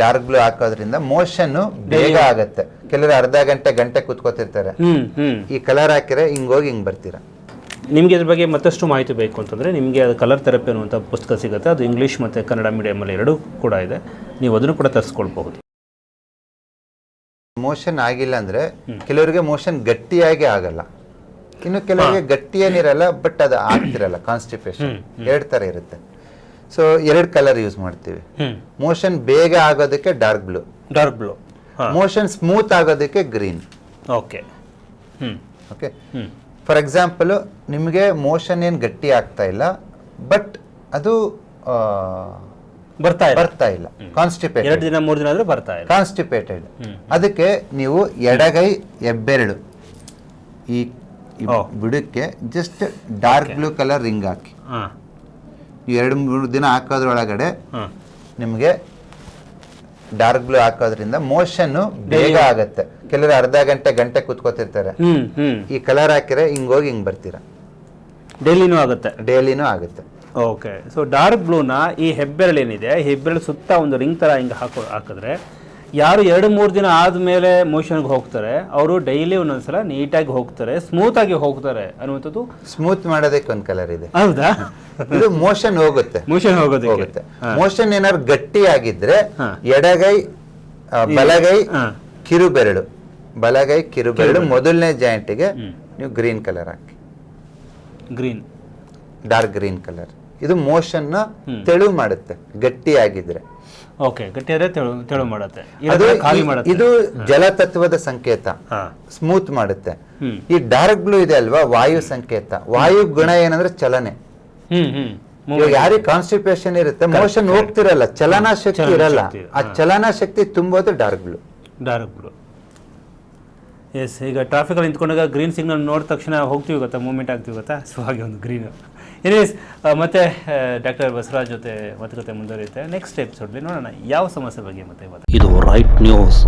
Dark blue ಹಾಕೋದ್ರಿಂದ motion ಬೇಗ ಆಗತ್ತೆ. ಕೆಲವರು ಅರ್ಧ ಗಂಟೆ ಗಂಟೆ ಕುತ್ಕೋತಿರ್ತಾರೆ. ಈ ಕಲರ್ ಹಾಕಿದ್ರೆ ಹಿಂಗ್ ಹೋಗಿ ಹಿಂಗ್ ಬರ್ತೀರಾ. ನಿಮಗೆ ಇದ್ರ ಬಗ್ಗೆ ಮತ್ತಷ್ಟು ಮಾಹಿತಿ ಬೇಕು ಅಂತಂದ್ರೆ ನಿಮಗೆ ಅದು ಕಲರ್ ಥೆರಪಿ ಅನ್ನುವಂಥ ಪುಸ್ತಕ ಸಿಗುತ್ತೆ. ಅದು ಇಂಗ್ಲೀಷ್ ಮತ್ತು ಕನ್ನಡ ಮೀಡಿಯಂ ಅಲ್ಲಿ ಎರಡೂ ಕೂಡ ಇದೆ. ನೀವು ಅದನ್ನು ಕೂಡ ತರಿಸ್ಕೊಳ್ಬಹುದು. ಮೋಷನ್ ಆಗಿಲ್ಲ ಅಂದ್ರೆ ಕೆಲವರಿಗೆ ಮೋಷನ್ ಗಟ್ಟಿಯಾಗಿ ಆಗಲ್ಲ. ಇನ್ನು ಕೆಲವರಿಗೆ ಗಟ್ಟಿ ಏನಿರಲ್ಲ ಬಟ್ ಅದು ಆಗ್ತಿರಲ್ಲ ಕಾನ್ಸ್ಟಿಪೇಷನ್ ಎರಡ್ ತರ ಇರುತ್ತೆ. ಸೊ ಎರಡು ಕಲರ್ ಯೂಸ್ ಮಾಡ್ತೀವಿ. ಮೋಷನ್ ಬೇಗ ಆಗೋದಕ್ಕೆ dark blue dark blue motion smooth ಆಗೋದಕ್ಕೆ green okay okay for example ನಿಮಗೆ ಮೋಷನ್ ಏನು ಗಟ್ಟಿ ಆಗ್ತಾ ಇಲ್ಲ ಬಟ್ ಅದು ಬರ್ತಾ ಬರ್ತಾ ಇಲ್ಲ. ಕಾನ್ಸ್ಟಿಪೇಟೆಡ್ ಎರಡು ದಿನ ಮೂರು ದಿನ ಆದರೂ ಬರ್ತಾ ಇಲ್ಲ. ಕಾನ್ಸ್ಟಿಪೇಟೆಡ್ ಅದಕ್ಕೆ ನೀವು ಎಡಗೈ ಹೆಬ್ಬೆರಳು ಈ ಬಿಡಕ್ಕೆ just dark blue colour ring ಹಾಕಿ. ನೀವು ಎರಡು ಮೂರು ದಿನ ಹಾಕೋದ್ರೊಳಗಡೆ ನಿಮಗೆ ಡಾರ್ಕ್ ಬ್ಲೂ ಹಾಕೋದ್ರಿಂದ ಮೋಷನ್ ಬೇಗ ಆಗತ್ತೆ. ಕೆಲವರು ಅರ್ಧ ಗಂಟೆ ಗಂಟೆ ಕುತ್ಕೋತಿರ್ತಾರೆ. ಈ ಕಲರ್ ಹಾಕಿದ್ರೆ ಹಿಂಗ್ ಹೋಗಿ ಹಿಂಗ್ ಬರ್ತೀರಾ. ಡೈಲಿನೂ ಆಗುತ್ತೆ. ಡೈಲಿನೂ ಆಗುತ್ತೆ. ಓಕೆ ಸೊ ಡಾರ್ಕ್ ಬ್ಲೂನ ಈ ಹೆಬ್ಬೆರಳು ಏನಿದೆ ಹೆಬ್ಬೆರಳು ಸುತ್ತ ಒಂದು ರಿಂಗ್ ಥರ ಹಿಂಗೆ ಹಾಕೋ ಹಾಕಿದ್ರೆ ಯಾರು ಎರಡು ಮೂರು ದಿನ ಆದಮೇಲೆ ಮೋಷನ್ಗೆ ಹೋಗ್ತಾರೆ ಅವರು ಡೈಲಿ ಒಂದೊಂದ್ಸಲ ನೀಟಾಗಿ ಹೋಗ್ತಾರೆ ಸ್ಮೂತ್ ಆಗಿ ಹೋಗ್ತಾರೆ ಅನ್ನುವಂಥದ್ದು. ಸ್ಮೂತ್ ಮಾಡೋದಕ್ಕೆ ಒಂದು ಕಲರ್ ಇದೆ. ಹೌದಾ? ಇದು ಮೋಷನ್ ಹೋಗುತ್ತೆ. ಮೋಷನ್ ಹೋಗೋದು ಹೋಗುತ್ತೆ. ಮೋಷನ್ ಏನಾದ್ರು ಗಟ್ಟಿ ಆಗಿದ್ರೆ. ಎಡಗೈ ಬಲಗೈ. ಕಿರುಬೆರಳು. ಬಲಗೈ ಕಿರುಬೆರಳು ಮೊದಲನೇ ಜಾಯಿಂಟಿಗೆ ನೀವು ಗ್ರೀನ್ ಕಲರ್ ಹಾಕಿ. ಗ್ರೀನ್ ಡಾರ್ಕ್ ಗ್ರೀನ್ ಕಲರ್ ಇದು ಮೋಷನ್ನ ತೆಳು ಮಾಡುತ್ತೆ ಗಟ್ಟಿಯಾಗಿದ್ರೆ. ಓಕೆ ಗಟ್ಟಿಯಾದ್ರೆ ತೆಳು ತೆಳು ಮಾಡುತ್ತೆ. ಅದು ಖಾಲಿ ಮಾಡುತ್ತೆ. ಇದು ಜಲತತ್ವದ ಸಂಕೇತ. ಸ್ಮೂತ್ ಮಾಡುತ್ತೆ. ಈ ಡಾರ್ಕ್ ಬ್ಲೂ ಇದೆ ಅಲ್ವಾ ವಾಯು ಸಂಕೇತ. ವಾಯು ಗುಣ ಏನಂದ್ರೆ ಚಲನೆ. ಯಾರಿಗೆ ಕಾನ್ಸ್ಟಿಪೇಷನ್ ಇರುತ್ತೆ ಮೋಷನ್ ಹೋಗ್ತಿರಲ್ಲ ಚಲನಾ ಶಕ್ತಿ ಇರಲ್ಲ. ಆ ಚಲನಾ ಶಕ್ತಿ ತುಂಬೋದು dark blue dark blue yes ಈಗ ಟ್ರಾಫಿಕಲ್ಲಿ ನಿಂತ್ಕೊಂಡಾಗ ಗ್ರೀನ್ ಸಿಗ್ನಲ್ ನೋಡಿದ ತಕ್ಷಣ ಹೋಗ್ತೀವಿ ಗೊತ್ತಾ ಮೂವ್ಮೆಂಟ್ ಆಗ್ತೀವಿ ಗೊತ್ತಾ? ಸೊ ಹಾಗೆ ಒಂದು ಗ್ರೀನ್ ಎನಿವೇಸ್ ಮತ್ತೆ ಡಾಕ್ಟರ್ ಬಸವರಾಜ್ ಜೊತೆ ಮಾತುಕತೆ ಮುಂದುವರಿಯುತ್ತೆ. ನೆಕ್ಸ್ಟ್ ಎಪಿಸೋಡ್ಲಿ ನೋಡೋಣ. ಯಾವ ಸಮಸ್ಯೆ ಬಗ್ಗೆ ಮತ್ತೆ. ಇದು ರೈಟ್ ನ್ಯೂಸ್